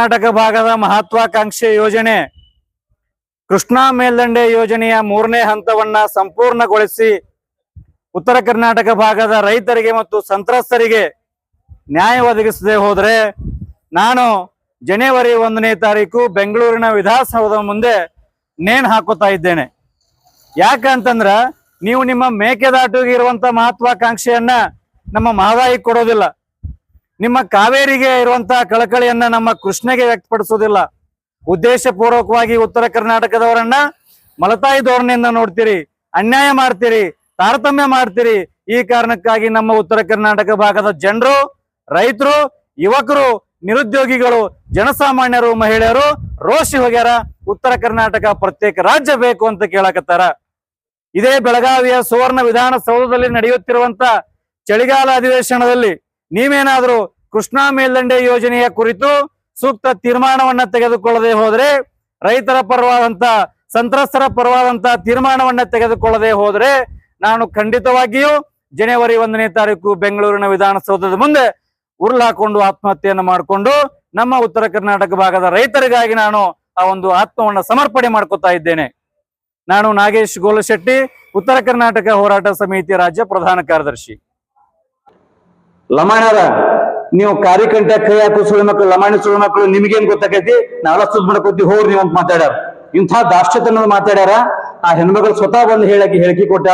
ಕರ್ನಾಟಕ ಭಾಗದ ಮಹತ್ವಾಕಾಂಕ್ಷೆ ಯೋಜನೆ. ಕೃಷ್ಣಾ ಮೇಲ್ದಂಡೆ ಯೋಜನೆಯ ಮೂರನೇ ಹಂತವನ್ನ ಸಂಪೂರ್ಣಗೊಳಿಸಿ ಉತ್ತರ ಕರ್ನಾಟಕ ಭಾಗದ ರೈತರಿಗೆ ಮತ್ತು ಸಂತ್ರಸ್ತರಿಗೆ ನ್ಯಾಯ ಒದಗಿಸದೆ ಹೋದ್ರೆ ನಾನು ಜನವರಿ ಒಂದನೇ ತಾರೀಕು ಬೆಂಗಳೂರಿನ ವಿಧಾನಸೌಧ ಮುಂದೆ ನೇಣು ಹಾಕೋತಾ ಇದ್ದೇನೆ. ಯಾಕಂತಂದ್ರ ನೀವು ನಿಮ್ಮ ಮೇಕೆದಾಟುಗೆ ಇರುವಂತ ಮಹತ್ವಾಕಾಂಕ್ಷೆಯನ್ನ ನಮ್ಮ ಮಹದಾಯಿ ಕೊಡೋದಿಲ್ಲ. ನಿಮ್ಮ ಕಾವೇರಿಗೆ ಇರುವಂತಹ ಕಳಕಳಿಯನ್ನ ನಮ್ಮ ಕೃಷ್ಣಗೆ ವ್ಯಕ್ತಪಡಿಸೋದಿಲ್ಲ ಉದ್ದೇಶ ಪೂರ್ವಕವಾಗಿ ಉತ್ತರ ಕರ್ನಾಟಕದವರನ್ನ ಮಲತಾಯಿ ಧೋರಣೆಯಿಂದ ನೋಡ್ತೀರಿ, ಅನ್ಯಾಯ ಮಾಡ್ತೀರಿ, ತಾರತಮ್ಯ ಮಾಡ್ತೀರಿ. ಈ ಕಾರಣಕ್ಕಾಗಿ ನಮ್ಮ ಉತ್ತರ ಕರ್ನಾಟಕ ಭಾಗದ ಜನರು, ರೈತರು, ಯುವಕರು, ನಿರುದ್ಯೋಗಿಗಳು, ಜನಸಾಮಾನ್ಯರು, ಮಹಿಳೆಯರು, ರೋಷಿ ಹೋಗ್ಯಾರ ಉತ್ತರ ಕರ್ನಾಟಕ ಪ್ರತ್ಯೇಕ ರಾಜ್ಯ ಬೇಕು ಅಂತ ಕೇಳಕತ್ತಾರ. ಇದೇ ಬೆಳಗಾವಿಯ ಸುವರ್ಣ ವಿಧಾನಸೌಧದಲ್ಲಿ ನಡೆಯುತ್ತಿರುವಂತ ಚಳಿಗಾಲ ಅಧಿವೇಶನದಲ್ಲಿ ನೀವೇನಾದ್ರೂ ಕೃಷ್ಣಾ ಮೇಲ್ದಂಡೆ ಯೋಜನೆಯ ಕುರಿತು ಸೂಕ್ತ ತೀರ್ಮಾನವನ್ನ ತೆಗೆದುಕೊಳ್ಳದೆ ಹೋದ್ರೆ ರೈತರ ಪರವಾದಂತ, ಸಂತ್ರಸ್ತರ ಪರವಾದಂತ ತೀರ್ಮಾನವನ್ನ ತೆಗೆದುಕೊಳ್ಳದೆ ಹೋದ್ರೆ ನಾನು ಖಂಡಿತವಾಗಿಯೂ ಜನವರಿ ಒಂದನೇ ತಾರೀಕು ಬೆಂಗಳೂರಿನ ವಿಧಾನಸೌಧದ ಮುಂದೆ ಉರ್ಲ್ ಹಾಕೊಂಡು ಆತ್ಮಹತ್ಯೆಯನ್ನು ಮಾಡಿಕೊಂಡು ನಮ್ಮ ಉತ್ತರ ಕರ್ನಾಟಕ ಭಾಗದ ರೈತರಿಗಾಗಿ ನಾನು ಆ ಒಂದು ಆತ್ಮವನ್ನ ಸಮರ್ಪಣೆ ಮಾಡ್ಕೊತಾ ಇದ್ದೇನೆ. ನಾನು ನಾಗೇಶ್ ಗೋಲಶೆಟ್ಟಿ, ಉತ್ತರ ಕರ್ನಾಟಕ ಹೋರಾಟ ಸಮಿತಿ ರಾಜ್ಯ ಪ್ರಧಾನ ಕಾರ್ಯದರ್ಶಿ. ಲಮಾಣರ, ನೀವು ಕಾರ್ಯಕಂಠ ಕೈ ಹಾಕು ಸುಳ್ಳು ಮಕ್ಕಳು, ಲಮಾಣಿ ಸುಳ್ಳು ಮಕ್ಕಳು, ನಿಮ್ಗೇನ್ ಗೊತ್ತಾಕೈತಿ? ನಾವೆಲ್ಲ ಸುದ್ ಮಾಡ್ಕೊತೀವಿ, ಹೋಗ್ರಿ ನೀವು ಅಂತ ಮಾತಾಡ್ಯಾರ. ಇಂಥ ದಾಶ್ಚತನ ಮಾತಾಡ್ಯಾರ. ಆ ಹೆಣ್ಮಗಳು ಸ್ವತಃ ಬಂದು ಹೇಳಕ್ಕೆ, ಹೇಳಿಕೆ ಕೊಟ್ಟಾಳ